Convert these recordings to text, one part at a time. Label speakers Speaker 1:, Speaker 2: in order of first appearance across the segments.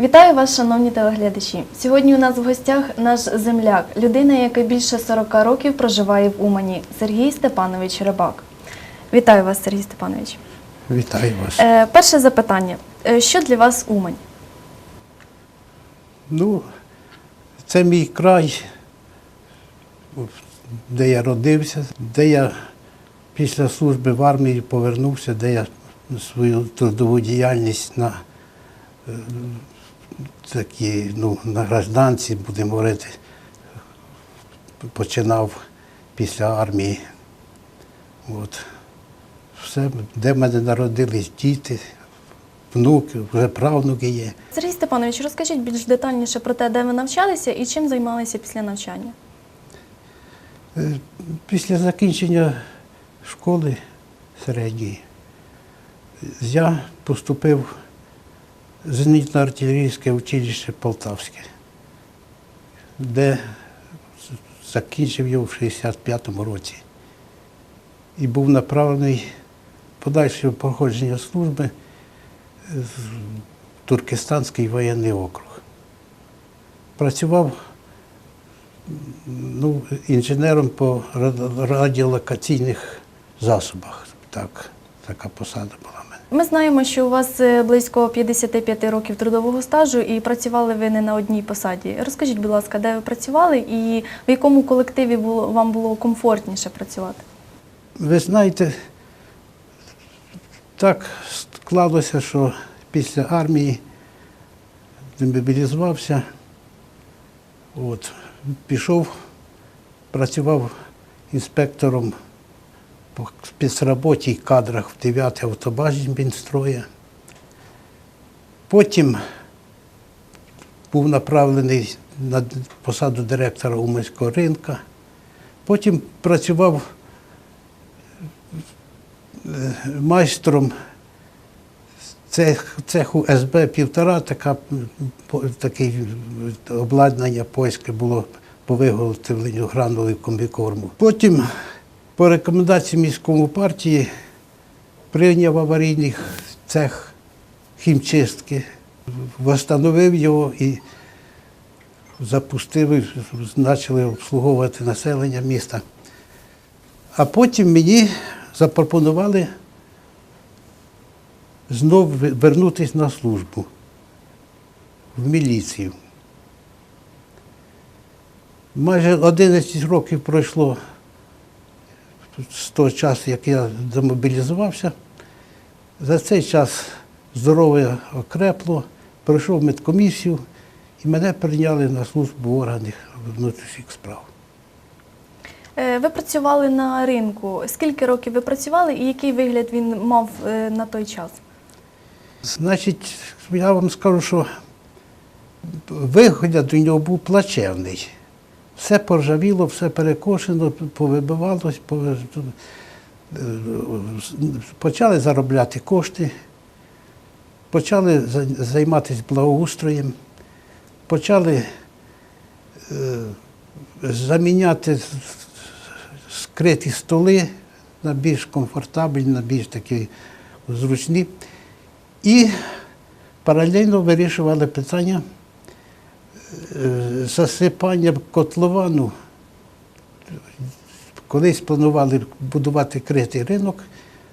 Speaker 1: Вітаю вас, шановні телеглядачі. Сьогодні у нас в гостях наш земляк, людина, яка більше 40 років проживає в Умані, Сергій Степанович Рибак. Вітаю вас, Сергій Степанович.
Speaker 2: Вітаю вас.
Speaker 1: Е, перше запитання: Е, що для вас Умань?
Speaker 2: Ну, це мій край, де я родився, де я після служби в армії повернувся, де я свою трудову діяльність на е, такі, ну, на гражданці, будемо говорити, починав після армії. От. Все, де в мене народились діти, внуки, вже правнуки є.
Speaker 1: Сергій Степанович, розкажіть більш детальніше про те, де ви навчалися і чим займалися після навчання.
Speaker 2: Е, Після закінчення школи середньої я поступив зенітно-артилерійське училище Полтавське, де закінчив його в 65-му році і був направлений в подальше проходження служби в Туркестанський воєнний округ. Працював ну, інженером по радіолокаційних засобах. Так, така посада була.
Speaker 1: Ми знаємо, що у вас е, близько 55 років трудового стажу і працювали ви не на одній посаді. Розкажіть, будь ласка, де ви працювали і в якому колективі було вам було комфортніше працювати?
Speaker 2: Ви знаєте, так склалося, що після армії демобілізувався, от, пішов, працював інспектором по спецроботі і кадрах в 9 автобазі Мінстроя. Потім був направлений на посаду директора Уманського ринка. Потім працював е, майстром цеху СБ півтора, така, таке обладнання польське було по виготовленню гранулів комбікорму. Потім, по рекомендації міському партії, прийняв аварійний цех хімчистки, встановив його і запустив, і почали обслуговувати населення міста. А потім мені запропонували знов вернутися на службу в міліцію. Майже 11 років пройшло з того часу, як я демобілізувався. За цей час здоров'я окрепло, пройшов медкомісію і мене прийняли на службу в органах внутрішніх справ.
Speaker 1: Е, Ви працювали на ринку. Скільки років ви працювали і який вигляд він мав е, на той час?
Speaker 2: Значить, я вам скажу, що вигляд у нього був плачевний. Все поржавіло, все перекошено, повибивалось, почали заробляти кошти, почали займатися благоустроєм, почали е, заміняти скриті столи на більш комфортабельні, на більш такі зручні. І паралельно вирішували питання е, засипання котловану. Колись планували будувати критий ринок,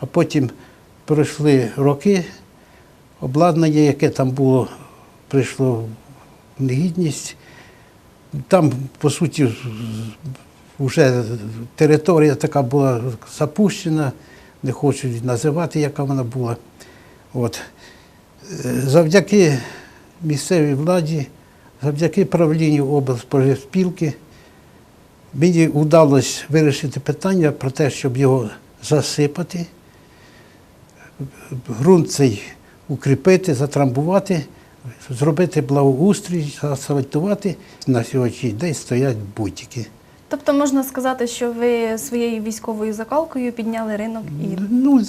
Speaker 2: а потім пройшли роки, обладнання, яке там було, прийшло в негідність. Там, по суті, вже територія така була запущена, не хочу називати, яка вона була. От. Е, Завдяки місцевій владі, завдяки правлінню облспоживспілки, мені вдалося вирішити питання про те, щоб його засипати, ґрунт цей укріпити, затрамбувати, зробити благоустрій, заасфальтувати. На сьогоднішній день стоять бутики.
Speaker 1: Тобто можна сказати, що ви своєю військовою закалкою підняли ринок і
Speaker 2: Ну,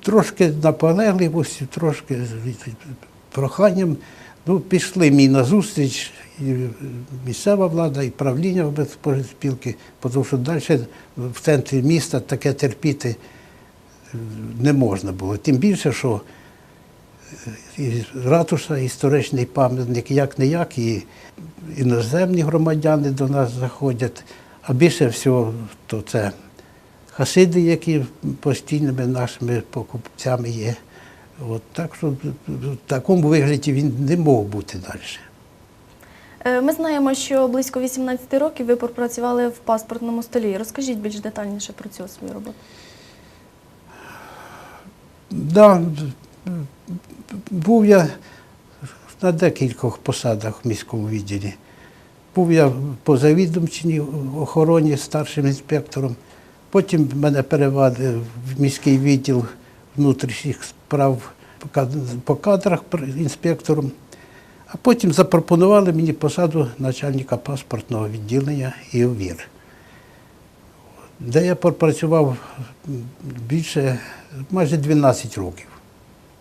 Speaker 2: трошки наполегливості, трошки проханням. Ну, пішли мені на зустріч і місцева влада, і правління спілки, тому що далі в центрі міста таке терпіти е, не можна було. Тим більше, що і ратуша, історичний пам'ятник, як не як, і іноземні громадяни до нас заходять. А більше всього, то це хасиди, які постійними нашими покупцями є. От, так що в такому вигляді він не мог бути далі.
Speaker 1: Е, Ми знаємо, що близько 18 років ви пропрацювали в паспортному столі. Розкажіть більш детальніше про цю свою роботу.
Speaker 2: Да, був я на декількох посадах в міському відділі. Був я по завідомчій охороні старшим інспектором. Потім мене перевели в міський відділ внутрішніх справ по кадрах інспектором. А потім запропонували мені посаду начальника паспортного відділення і ОВІР, де я пропрацював більше майже 12 років.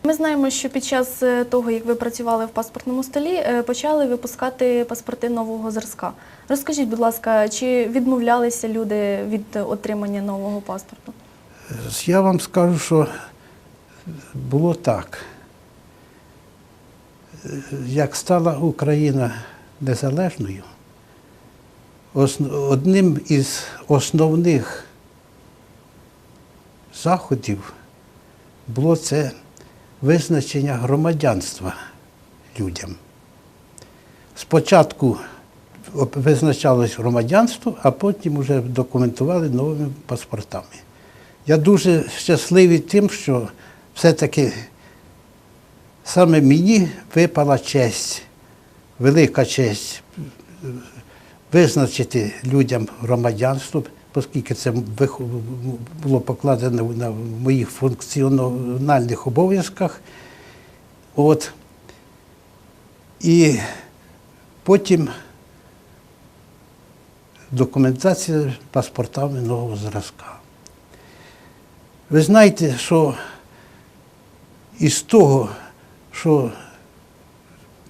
Speaker 1: Ми знаємо, що під час е, того, як ви працювали в паспортному столі, е, почали випускати паспорти нового зразка. Розкажіть, будь ласка, чи відмовлялися люди від отримання нового паспорту?
Speaker 2: Я вам скажу, що було так. Як стала Україна незалежною, одним із основних заходів було це визначення громадянства людям. Спочатку визначалось громадянство, а потім вже документували новими паспортами. Я дуже щасливий тим, що все-таки саме мені випала честь, велика честь визначити людям громадянство, оскільки це було покладено на моїх функціональних обов'язках. От. І потім документація паспортами нового зразка. Ви знаєте, що із того, що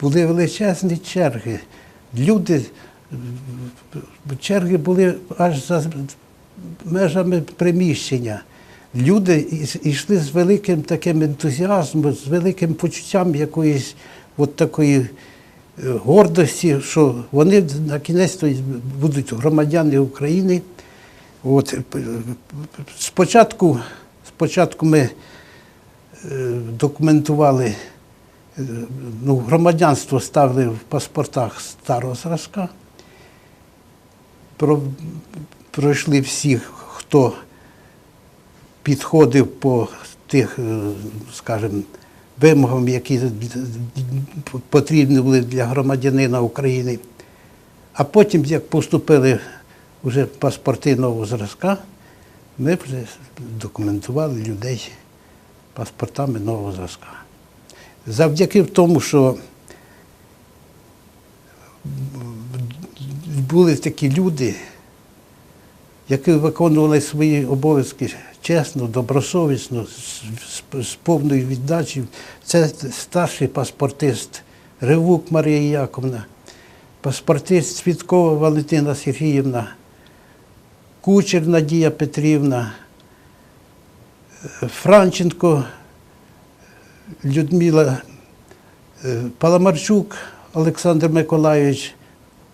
Speaker 2: були величезні черги, люди, черги були аж за межами приміщення. Люди йшли з великим таким ентузіазмом, з великим почуттям якоїсь от такої е, гордості, що вони на кінець будуть громадяни України. От, е, спочатку, спочатку ми документували, е, ну, громадянство ставили в паспортах старого зразка. Про, пройшли всіх, хто підходив по тих, е, скажімо, вимогам, які потрібні були для громадянина України. А потім, як поступили вже паспорти нового зразка, ми документували людей паспортами нового зразка. Завдяки тому, що були такі люди, які виконували свої обов'язки чесно, добросовісно, з, повною віддачею. Це старший паспортист Ревук Марія Яковна, паспортист Цвіткова Валентина Сергіївна, Кучер Надія Петрівна, Франченко Людмила е, Паламарчук Олександр Миколайович,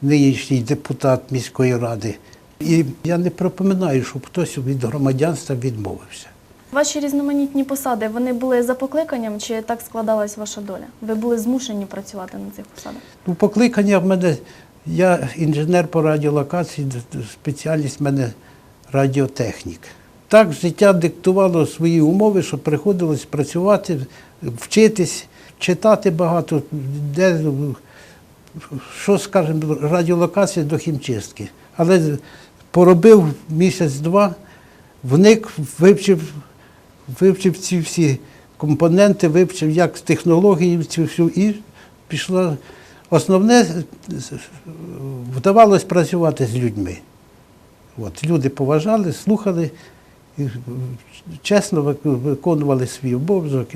Speaker 2: нинішній депутат міської ради. І я не припоминаю, щоб хтось від громадянства відмовився.
Speaker 1: Ваші різноманітні посади вони були за покликанням, чи так складалась ваша доля? Ви були змушені працювати на цих посадах?
Speaker 2: Ну, покликання в мене, я інженер по радіолокації, спеціальність в мене радіотехнік. Так життя диктувало свої умови, що приходилось працювати, вчитись, читати багато, де, що скажемо, радіолокація до хімчистки. Але поробив місяць-два, вник, вивчив, вивчив ці всі компоненти, вивчив, як технології цю всю, і пішла. Основне вдавалось працювати з людьми. От, люди поважали, слухали, і чесно виконували свій обов'язок.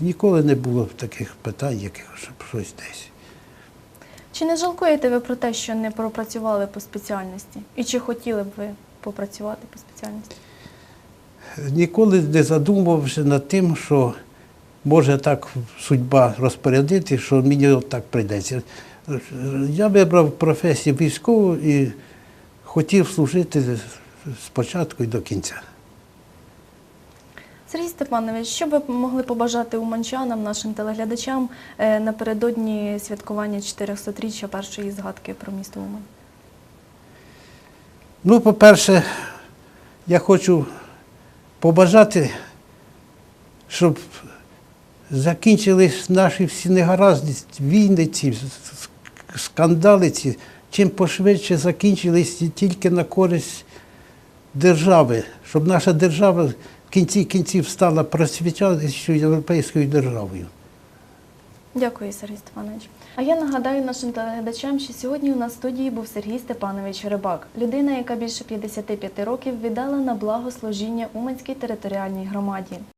Speaker 2: Ніколи не було таких питань, яких щоб щось десь.
Speaker 1: Чи не жалкуєте ви про те, що не пропрацювали по спеціальності? І чи хотіли б ви попрацювати по спеціальності?
Speaker 2: Ніколи не задумувався над тим, що може так судьба розпорядити, що мені так прийдеться. Я вибрав професію військову і хотів служити спочатку і до кінця.
Speaker 1: Сергій Степанович, що ви могли побажати уманчанам, нашим телеглядачам е, напередодні святкування 400-річчя першої згадки про місто Умань?
Speaker 2: Ну, по-перше, я хочу побажати, щоб закінчились наші всі негаразди, війни, ці, скандали ці, чим пошвидше закінчились тільки на користь держави, щоб наша держава в кінці кінців стала просвітяючою європейською державою.
Speaker 1: Дякую, Сергій Степанович. А я нагадаю нашим телеглядачам, що сьогодні у нас в студії був Сергій Степанович Рибак, людина, яка більше 55 років віддала на благо служіння Уманській територіальній громаді.